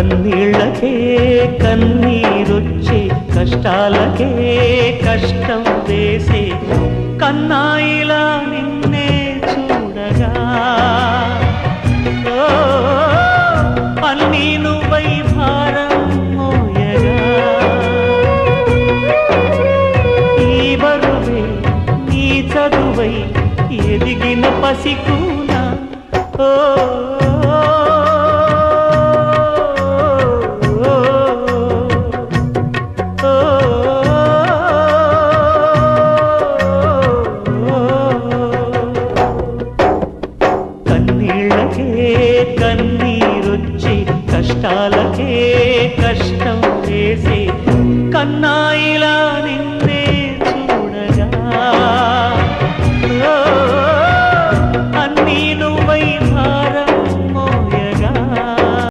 కన్నీళ్ళకే కన్నీరొచ్చే కష్టాలకే కష్టం వేసే కన్నాయిలా నిన్నే చూడగా. అన్నీ నువ్వై భారం మోయగా. ఈ బరువే నీ చదువై ఎదిగిన పసికూన. ఓ కష్టాలకే కన్నీరొచ్చి కష్టాలకే కష్టం వేసి కన్నాయిలా